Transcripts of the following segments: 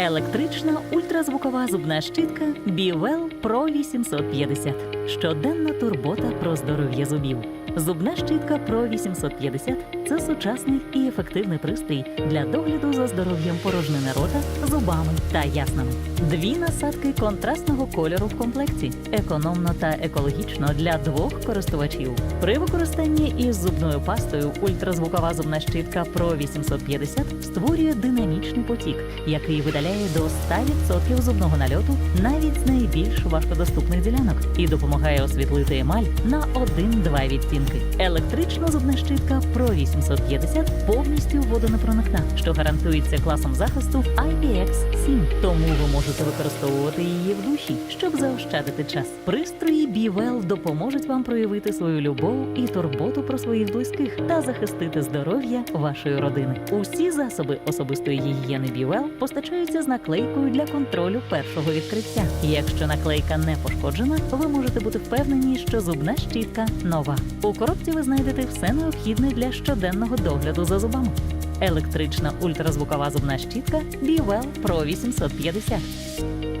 Електрична ультразвукова зубна щітка Бівел Pro 850. Щоденна турбота про здоров'я зубів. Зубна щітка Pro 850 – це сучасний і ефективний пристрій для догляду за здоров'ям порожнини рота, зубами та яснами. Дві насадки контрастного кольору в комплекті, економно та екологічно для двох користувачів. При використанні із зубною пастою ультразвукова зубна щітка Pro 850 створює динамічний потік, який видаляє до 100% зубного нальоту навіть з найбільш важкодоступних ділянок і допомагає освітлити емаль на 1-2 відтінки. Електрична зубна щітка Pro 850 повністю водонепроникна, що гарантується класом захисту IPX7. Тому ви можете використовувати її в душі, щоб заощадити час. Пристрої Бівел допоможуть вам проявити свою любов і турботу про своїх близьких та захистити здоров'я вашої родини. Усі засоби особистої гігієни Бівел постачаються з наклейкою для контролю першого відкриття. Якщо наклейка не пошкоджена, ви можете бути впевнені, що зубна щітка нова. У коробці ви знайдете все необхідне для щоденного догляду за зубами. Електрична ультразвукова зубна щітка Бівел Pro 850.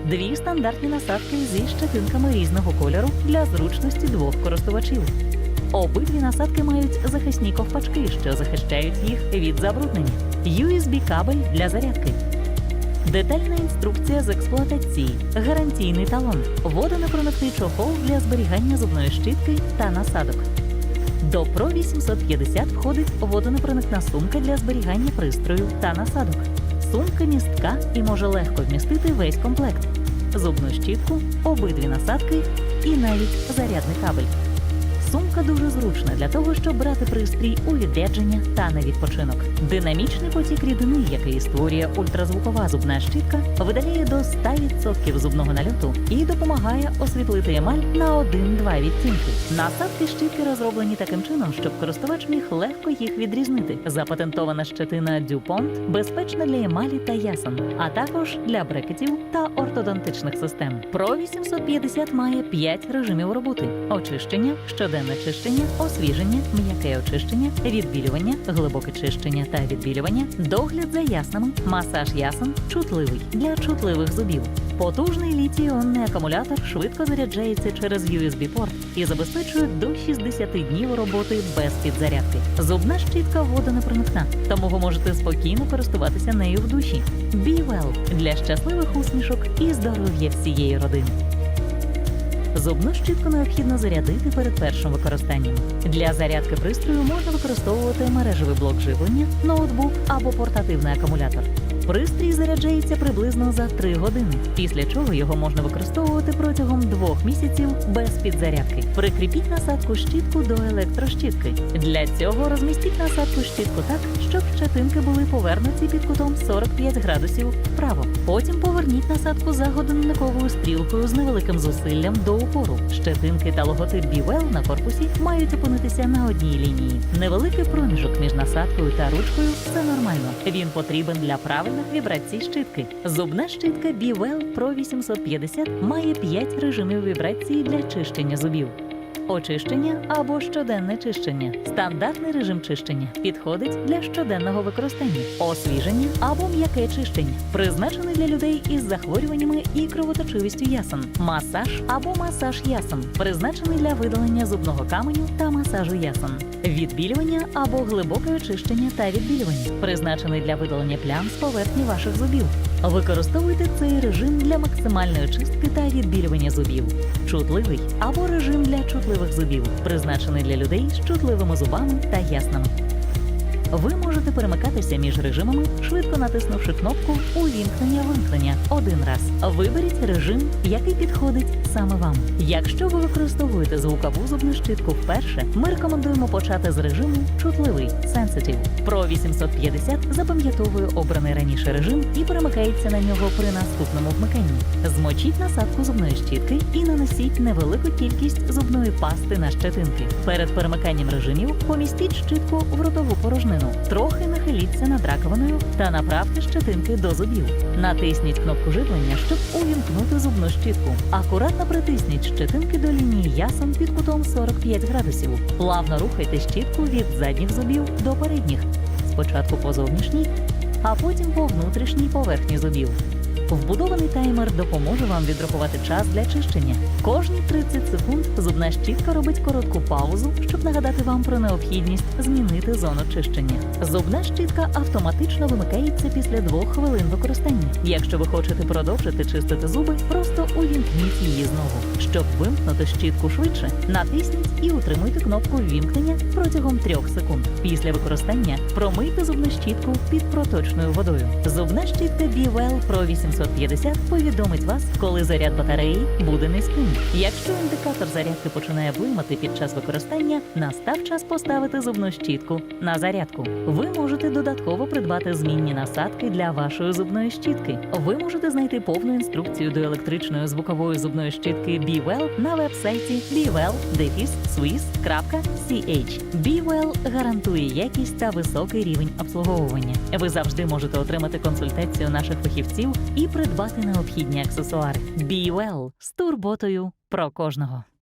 Дві стандартні насадки зі щетинками різного кольору для зручності двох користувачів. Обидві насадки мають захисні ковпачки, що захищають їх від забруднення. USB-кабель для зарядки. Детальна інструкція з експлуатації, гарантійний талон, водонепроникний чохол для зберігання зубної щітки та насадок. До Pro 850 входить водонепроникна сумка для зберігання пристрою та насадок. Сумка містка і може легко вмістити весь комплект: зубну щітку, обидві насадки і навіть зарядний кабель. Дуже зручна для того, щоб брати пристрій у відрядження та на відпочинок. Динамічний потік рідини, який створює ультразвукова зубна щітка, видаляє до 100% зубного нальоту і допомагає освітлити емаль на 1-2 відтінки. Насадки щітки розроблені таким чином, щоб користувач міг легко їх відрізнити. Запатентована щетина DuPont безпечна для емалі та ясен, а також для брекетів та ортодонтичних систем. Pro 850 має 5 режимів роботи: очищення, щоденне чищення, освіження, м'яке очищення, відбілювання, глибоке чищення та відбілювання, догляд за яснами, масаж ясен, чутливий для чутливих зубів. Потужний літій-іонний акумулятор швидко заряджається через USB-порт і забезпечує до 60 днів роботи без підзарядки. Зубна щітка водонепроникна, тому ви можете спокійно користуватися нею в душі. Be well для щасливих усмішок і здоров'я всієї родини. Зубну щітку необхідно зарядити перед першим використанням. Для зарядки пристрою можна використовувати мережевий блок живлення, ноутбук або портативний акумулятор. Пристрій заряджається приблизно за 3 години, після чого його можна використовувати протягом двох місяців без підзарядки. Прикріпіть насадку щітку до електрощітки. Для цього розмістіть насадку щітку так, щоб щетинки були повернуті під кутом 45 градусів вправо. Потім поверніть насадку за годинниковою стрілкою з невеликим зусиллям до упору. Щетинки та логотип Бівел на корпусі мають опинитися на одній лінії. Невеликий проміжок між насадкою та ручкою це нормально. Він потрібен для правильних вібрацій щитки. Зубна щитка Бівел Pro 850 має 5 режимів вібрації для чищення зубів. Очищення або щоденне чищення. Стандартний режим чищення підходить для щоденного використання. Освіження або м'яке чищення, призначений для людей із захворюваннями і кровоточивістю ясен. Масаж або масаж ясен, призначений для видалення зубного каменю та масажу ясен. Відбілювання або глибоке очищення та відбілювання, призначений для видалення плям з поверхні ваших зубів. Використовуйте цей режим для максимальної чистки та відбілювання зубів. Чутливий або режим для чутливих зубів, призначений для людей з чутливими зубами та яснами. Ви можете перемикатися між режимами, швидко натиснувши кнопку Увімкнення-вимкнення один раз. Виберіть режим, який підходить саме вам. Якщо ви використовуєте звукову зубну щітку вперше, ми рекомендуємо почати з режиму чутливий Sensitive. Pro 850 запам'ятовує обраний раніше режим і перемикається на нього при наступному вмиканні. Змочіть насадку зубної щітки і нанесіть невелику кількість зубної пасти на щетинки. Перед перемиканням режимів помістіть щітку в ротову порожнину. Трохи нахиліться над раковиною та направте щетинки до зубів. Натисніть кнопку живлення, щоб увімкнути зубну щітку. Акуратно притисніть щетинки до лінії ясен під кутом 45 градусів. Плавно рухайте щітку від задніх зубів до передніх. Спочатку по зовнішній, а потім по внутрішній поверхні зубів. Вбудований таймер допоможе вам відрахувати час для чищення. Кожні 30 секунд зубна щітка робить коротку паузу, щоб нагадати вам про необхідність змінити зону чищення. Зубна щітка автоматично вимикається після двох хвилин використання. Якщо ви хочете продовжити чистити зуби, просто увімкніть її знову. Щоб вимкнути щітку швидше, натисніть і утримуйте кнопку ввімкнення протягом трьох секунд. Після використання промийте зубну щітку під проточною водою. Зубна щітка BeWell Pro 850 повідомить вас, коли заряд батареї буде низьким. Якщо індикатор зарядки починає блимати під час використання, настав час поставити зубну щітку на зарядку. Ви можете додатково придбати змінні насадки для вашої зубної щітки. Ви можете знайти повну інструкцію до електричної звукової зубної щітки BeWell на веб-сайті bwell-swiss.ch. BeWell гарантує якість та високий рівень обслуговування. Ви завжди можете отримати консультацію наших фахівців і придбати необхідні аксесуари. BeWell з турботою про кожного.